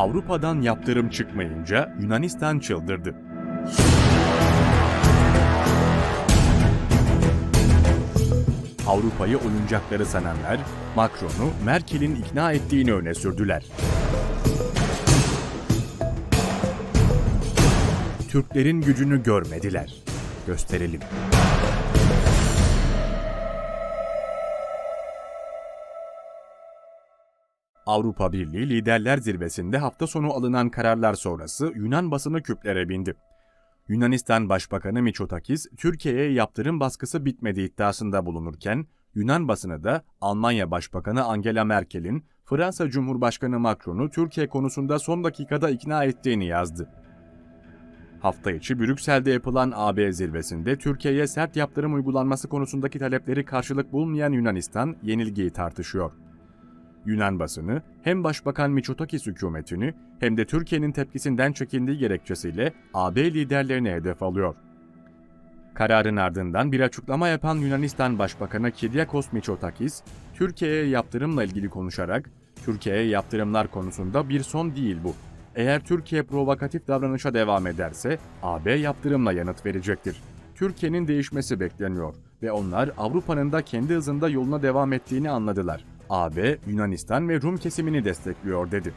Avrupa'dan yaptırım çıkmayınca Yunanistan çıldırdı. Avrupa'yı oyuncakları sananlar Macron'u Merkel'in ikna ettiğini öne sürdüler. Türklerin gücünü görmediler. Gösterelim. Avrupa Birliği Liderler Zirvesi'nde hafta sonu alınan kararlar sonrası Yunan basını küplere bindi. Yunanistan Başbakanı Mitsotakis, Türkiye'ye yaptırım baskısı bitmedi iddiasında bulunurken, Yunan basını da Almanya Başbakanı Angela Merkel'in Fransa Cumhurbaşkanı Macron'u Türkiye konusunda son dakikada ikna ettiğini yazdı. Hafta içi Brüksel'de yapılan AB zirvesinde Türkiye'ye sert yaptırım uygulanması konusundaki talepleri karşılık bulmayan Yunanistan yenilgiyi tartışıyor. Yunan basını hem Başbakan Mitsotakis hükümetini hem de Türkiye'nin tepkisinden çekindiği gerekçesiyle AB liderlerini hedef alıyor. Kararın ardından bir açıklama yapan Yunanistan Başbakanı Kyriakos Mitsotakis, Türkiye'ye yaptırımla ilgili konuşarak, Türkiye'ye yaptırımlar konusunda bir son değil bu. Eğer Türkiye provokatif davranışa devam ederse AB yaptırımla yanıt verecektir. Türkiye'nin değişmesi bekleniyor ve onlar Avrupa'nın da kendi hızında yoluna devam ettiğini anladılar. AB, Yunanistan ve Rum kesimini destekliyor dedi.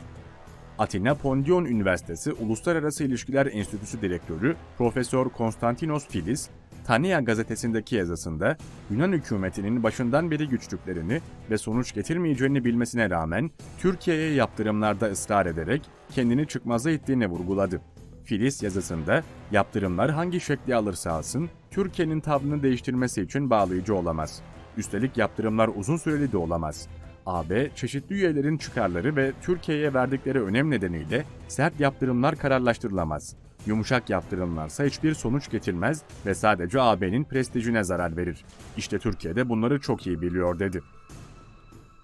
Atina Pondion Üniversitesi Uluslararası İlişkiler Enstitüsü Direktörü Profesör Konstantinos Filis, Tania gazetesindeki yazısında Yunan hükümetinin başından beri güçlüklerini ve sonuç getirmeyeceğini bilmesine rağmen Türkiye'ye yaptırımlarda ısrar ederek kendini çıkmaza ittiğini vurguladı. Filiz yazısında yaptırımlar hangi şekli alırsa alsın Türkiye'nin tavrını değiştirmesi için bağlayıcı olamaz. Üstelik yaptırımlar uzun süreli de olamaz. AB, çeşitli üyelerin çıkarları ve Türkiye'ye verdikleri önem nedeniyle sert yaptırımlar kararlaştırılamaz. Yumuşak yaptırımlarsa hiçbir sonuç getirmez ve sadece AB'nin prestijine zarar verir. İşte Türkiye de bunları çok iyi biliyor dedi.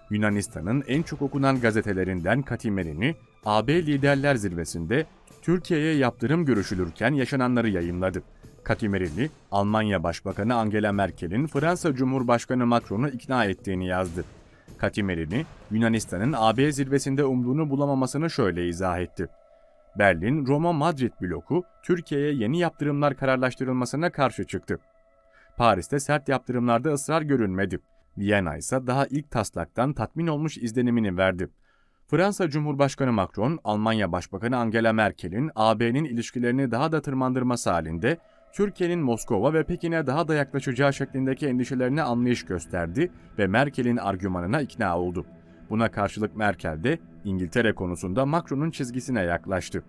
Yunanistan'ın en çok okunan gazetelerinden Katimerini, AB Liderler Zirvesi'nde Türkiye'ye yaptırım görüşülürken yaşananları yayımladı. Katimerini, Almanya Başbakanı Angela Merkel'in Fransa Cumhurbaşkanı Macron'u ikna ettiğini yazdı. Katimerini, Yunanistan'ın AB zirvesinde umduğunu bulamamasını şöyle izah etti. Berlin, Roma, Madrid bloku Türkiye'ye yeni yaptırımlar kararlaştırılmasına karşı çıktı. Paris'te sert yaptırımlarda ısrar görünmedi. Viyana ise daha ilk taslaktan tatmin olmuş izlenimini verdi. Fransa Cumhurbaşkanı Macron, Almanya Başbakanı Angela Merkel'in AB'nin ilişkilerini daha da tırmandırması halinde Türkiye'nin Moskova ve Pekin'e daha da yaklaşacağı şeklindeki endişelerine anlayış gösterdi ve Merkel'in argümanına ikna oldu. Buna karşılık Merkel de İngiltere konusunda Macron'un çizgisine yaklaştı.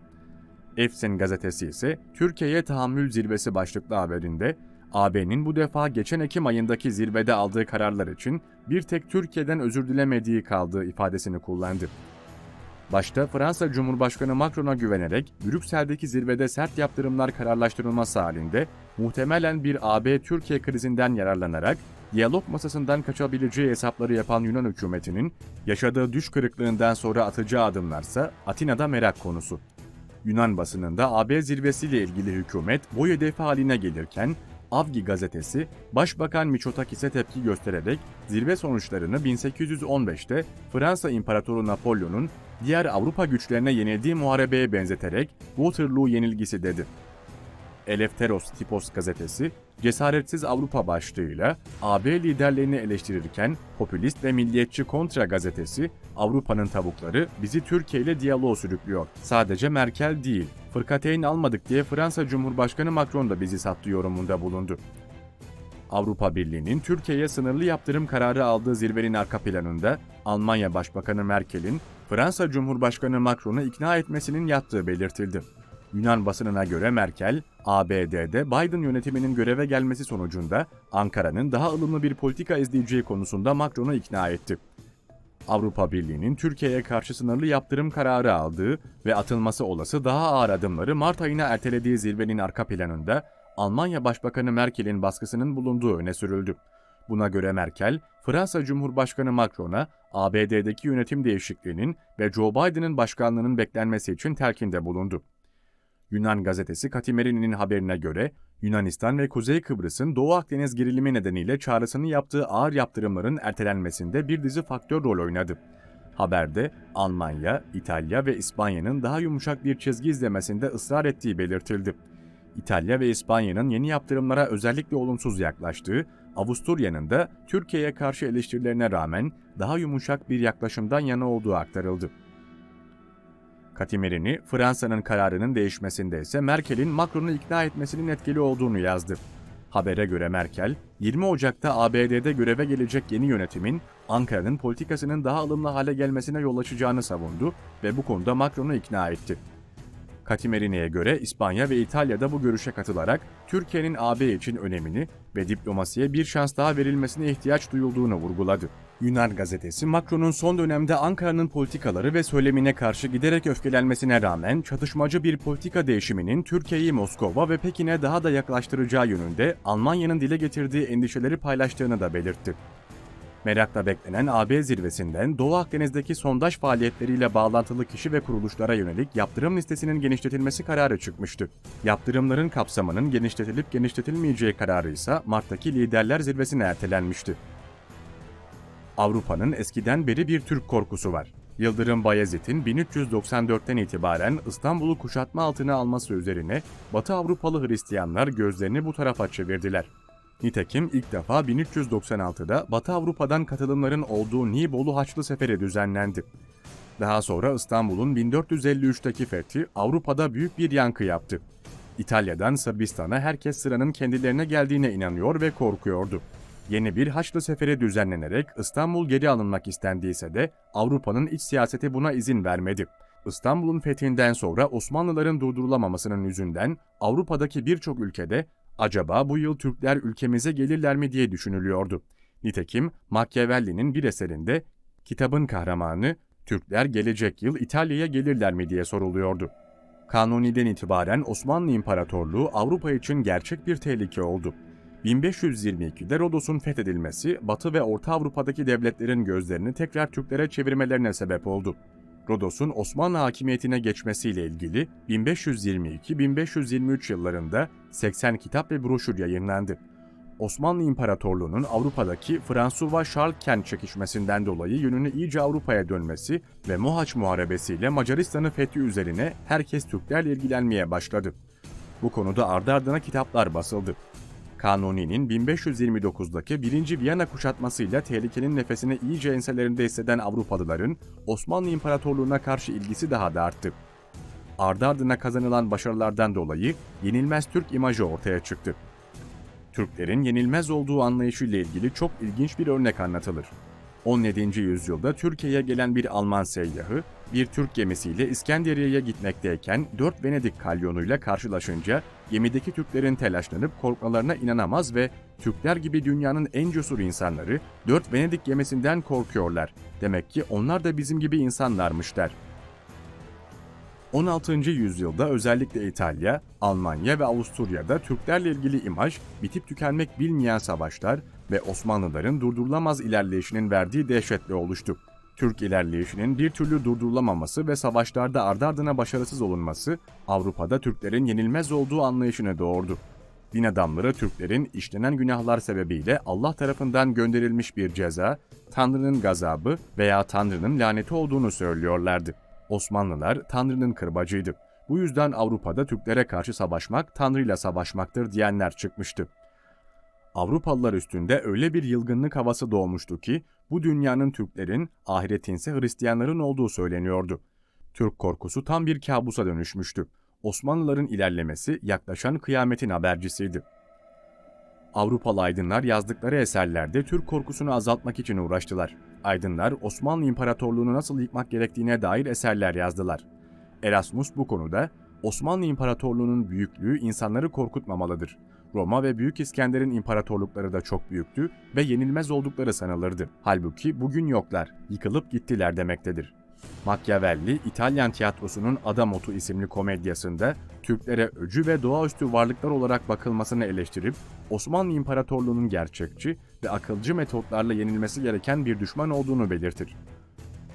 Efsin gazetesi ise Türkiye'ye tahammül zirvesi başlıklı haberinde AB'nin bu defa geçen Ekim ayındaki zirvede aldığı kararlar için bir tek Türkiye'den özür dilemediği kaldığı ifadesini kullandı. Başta Fransa Cumhurbaşkanı Macron'a güvenerek Brüksel'deki zirvede sert yaptırımlar kararlaştırılması halinde muhtemelen bir AB-Türkiye krizinden yararlanarak diyalog masasından kaçabileceği hesapları yapan Yunan hükümetinin yaşadığı düş kırıklığından sonra atacağı adımlarsa Atina'da merak konusu. Yunan basınında AB zirvesiyle ilgili hükümet bu hedefi haline gelirken Avgi gazetesi Başbakan Mitsotakis'e tepki göstererek zirve sonuçlarını 1815'te Fransa İmparatoru Napolyon'un diğer Avrupa güçlerine yenildiği muharebeye benzeterek Waterloo yenilgisi dedi. Eleftheros Tipos gazetesi Cesaretsiz Avrupa başlığıyla AB liderlerini eleştirirken popülist ve milliyetçi Kontra gazetesi Avrupa'nın tavukları bizi Türkiye ile diyaloğa sürüklüyor. Sadece Merkel değil, fırkateyn almadık diye Fransa Cumhurbaşkanı Macron da bizi sattı yorumunda bulundu. Avrupa Birliği'nin Türkiye'ye sınırlı yaptırım kararı aldığı zirvenin arka planında Almanya Başbakanı Merkel'in Fransa Cumhurbaşkanı Macron'u ikna etmesinin yattığı belirtildi. Yunan basınına göre Merkel, ABD'de Biden yönetiminin göreve gelmesi sonucunda Ankara'nın daha ılımlı bir politika izleyeceği konusunda Macron'u ikna etti. Avrupa Birliği'nin Türkiye'ye karşı sınırlı yaptırım kararı aldığı ve atılması olası daha ağır adımları Mart ayına ertelediği zirvenin arka planında Almanya Başbakanı Merkel'in baskısının bulunduğu öne sürüldü. Buna göre Merkel, Fransa Cumhurbaşkanı Macron'a ABD'deki yönetim değişikliğinin ve Joe Biden'ın başkanlığının beklenmesi için telkinde bulundu. Yunan gazetesi Katimeri'nin haberine göre Yunanistan ve Kuzey Kıbrıs'ın Doğu Akdeniz gerilimi nedeniyle çağrısını yaptığı ağır yaptırımların ertelenmesinde bir dizi faktör rol oynadı. Haberde Almanya, İtalya ve İspanya'nın daha yumuşak bir çizgi izlemesinde ısrar ettiği belirtildi. İtalya ve İspanya'nın yeni yaptırımlara özellikle olumsuz yaklaştığı, Avusturya'nın da Türkiye'ye karşı eleştirilerine rağmen daha yumuşak bir yaklaşımdan yana olduğu aktarıldı. Katimerini, Fransa'nın kararının değişmesinde ise Merkel'in Macron'u ikna etmesinin etkili olduğunu yazdı. Habere göre Merkel, 20 Ocak'ta ABD'de göreve gelecek yeni yönetimin Ankara'nın politikasının daha ılımlı hale gelmesine yol açacağını savundu ve bu konuda Macron'u ikna etti. Katimerini'ye göre İspanya ve İtalya'da bu görüşe katılarak Türkiye'nin AB için önemini ve diplomasiye bir şans daha verilmesine ihtiyaç duyulduğunu vurguladı. Yunan gazetesi Macron'un son dönemde Ankara'nın politikaları ve söylemine karşı giderek öfkelenmesine rağmen çatışmacı bir politika değişiminin Türkiye'yi Moskova ve Pekin'e daha da yaklaştıracağı yönünde Almanya'nın dile getirdiği endişeleri paylaştığını da belirtti. Merakla beklenen AB zirvesinden Doğu Akdeniz'deki sondaj faaliyetleriyle bağlantılı kişi ve kuruluşlara yönelik yaptırım listesinin genişletilmesi kararı çıkmıştı. Yaptırımların kapsamının genişletilip genişletilmeyeceği kararı ise Mart'taki liderler zirvesine ertelenmişti. Avrupa'nın eskiden beri bir Türk korkusu var. Yıldırım Bayezid'in 1394'ten itibaren İstanbul'u kuşatma altına alması üzerine Batı Avrupalı Hristiyanlar gözlerini bu tarafa çevirdiler. Nitekim ilk defa 1396'da Batı Avrupa'dan katılımların olduğu Nibolu Haçlı Seferi düzenlendi. Daha sonra İstanbul'un 1453'teki fethi Avrupa'da büyük bir yankı yaptı. İtalya'dan Sırbistan'a herkes sıranın kendilerine geldiğine inanıyor ve korkuyordu. Yeni bir Haçlı Seferi düzenlenerek İstanbul geri alınmak istendiyse de Avrupa'nın iç siyaseti buna izin vermedi. İstanbul'un fethinden sonra Osmanlıların durdurulamamasının yüzünden Avrupa'daki birçok ülkede acaba bu yıl Türkler ülkemize gelirler mi diye düşünülüyordu. Nitekim Machiavelli'nin bir eserinde kitabın kahramanı Türkler gelecek yıl İtalya'ya gelirler mi diye soruluyordu. Kanuni'den itibaren Osmanlı İmparatorluğu Avrupa için gerçek bir tehlike oldu. 1522'de Rodos'un fethedilmesi, Batı ve Orta Avrupa'daki devletlerin gözlerini tekrar Türklere çevirmelerine sebep oldu. Rodos'un Osmanlı hakimiyetine geçmesiyle ilgili 1522-1523 yıllarında 80 kitap ve broşür yayınlandı. Osmanlı İmparatorluğu'nun Avrupa'daki Fransuva-Şarlken çekişmesinden dolayı yönünü iyice Avrupa'ya dönmesi ve Mohaç Muharebesi ile Macaristan'ı fethi üzerine herkes Türklerle ilgilenmeye başladı. Bu konuda ardı ardına kitaplar basıldı. Kanuni'nin 1529'daki 1. Viyana kuşatmasıyla tehlikenin nefesini iyice enselerinde hisseden Avrupalıların Osmanlı İmparatorluğu'na karşı ilgisi daha da arttı. Ardı ardına kazanılan başarılardan dolayı yenilmez Türk imajı ortaya çıktı. Türklerin yenilmez olduğu anlayışıyla ilgili çok ilginç bir örnek anlatılır. 17. yüzyılda Türkiye'ye gelen bir Alman seyyahı, bir Türk gemisiyle İskenderiye'ye gitmekteyken 4 Venedik kalyonuyla karşılaşınca gemideki Türklerin telaşlanıp korkmalarına inanamaz ve Türkler gibi dünyanın en cesur insanları 4 Venedik gemisinden korkuyorlar. Demek ki onlar da bizim gibi insanlarmış der. 16. yüzyılda özellikle İtalya, Almanya ve Avusturya'da Türklerle ilgili imaj bitip tükenmek bilmeyen savaşlar ve Osmanlıların durdurulamaz ilerleyişinin verdiği dehşetle oluştu. Türk ilerleyişinin bir türlü durdurulamaması ve savaşlarda ardı ardına başarısız olunması Avrupa'da Türklerin yenilmez olduğu anlayışını doğurdu. Din adamları Türklerin işlenen günahlar sebebiyle Allah tarafından gönderilmiş bir ceza, Tanrı'nın gazabı veya Tanrı'nın laneti olduğunu söylüyorlardı. Osmanlılar Tanrı'nın kırbacıydı. Bu yüzden Avrupa'da Türklere karşı savaşmak Tanrı'yla savaşmaktır diyenler çıkmıştı. Avrupalılar üstünde öyle bir yılgınlık havası doğmuştu ki bu dünyanın Türklerin, ahiretinse Hristiyanların olduğu söyleniyordu. Türk korkusu tam bir kabusa dönüşmüştü. Osmanlıların ilerlemesi yaklaşan kıyametin habercisiydi. Avrupalı aydınlar yazdıkları eserlerde Türk korkusunu azaltmak için uğraştılar. Aydınlar Osmanlı İmparatorluğunu nasıl yıkmak gerektiğine dair eserler yazdılar. Erasmus bu konuda Osmanlı İmparatorluğu'nun büyüklüğü insanları korkutmamalıdır. Roma ve Büyük İskender'in imparatorlukları da çok büyüktü ve yenilmez oldukları sanılırdı. Halbuki bugün yoklar, yıkılıp gittiler demektedir. Machiavelli, İtalyan tiyatrosunun Adamotu isimli komedyasında Türklere öcü ve doğaüstü varlıklar olarak bakılmasını eleştirip Osmanlı İmparatorluğu'nun gerçekçi ve akılcı metotlarla yenilmesi gereken bir düşman olduğunu belirtir.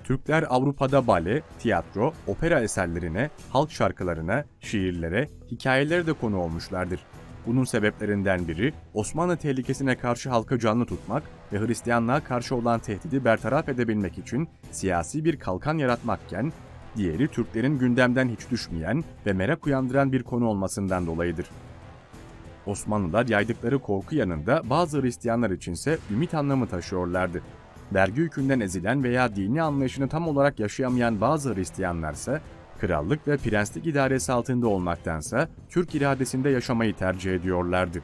Türkler Avrupa'da bale, tiyatro, opera eserlerine, halk şarkılarına, şiirlere, hikayelere de konu olmuşlardır. Bunun sebeplerinden biri Osmanlı tehlikesine karşı halkı canlı tutmak ve Hristiyanlığa karşı olan tehdidi bertaraf edebilmek için siyasi bir kalkan yaratmakken, diğeri Türklerin gündemden hiç düşmeyen ve merak uyandıran bir konu olmasından dolayıdır. Osmanlılar yaydıkları korku yanında bazı Hristiyanlar içinse ümit anlamı taşıyorlardı. Vergi yükünden ezilen veya dini anlayışını tam olarak yaşayamayan bazı Hristiyanlarsa, krallık ve prenslik idaresi altında olmaktansa Türk iradesinde yaşamayı tercih ediyorlardı.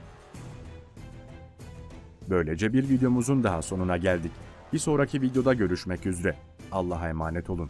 Böylece bir videomuzun daha sonuna geldik. Bir sonraki videoda görüşmek üzere. Allah'a emanet olun.